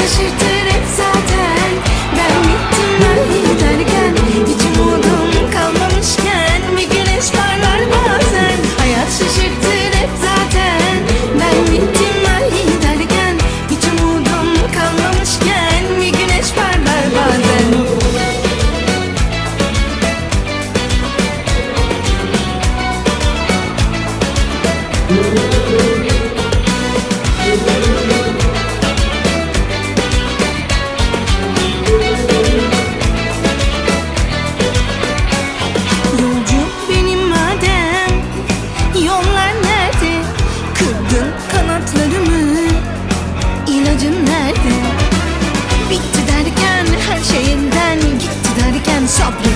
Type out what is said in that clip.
şaşırtır zaten. Ben bittim ben Hiç umudum kalmamışken Bir güneş parlar bazen. Hayat şaşırtır zaten. Ben bittim ben Hiç umudum kalmamışken Bir güneş parlar bazen. Thank you. something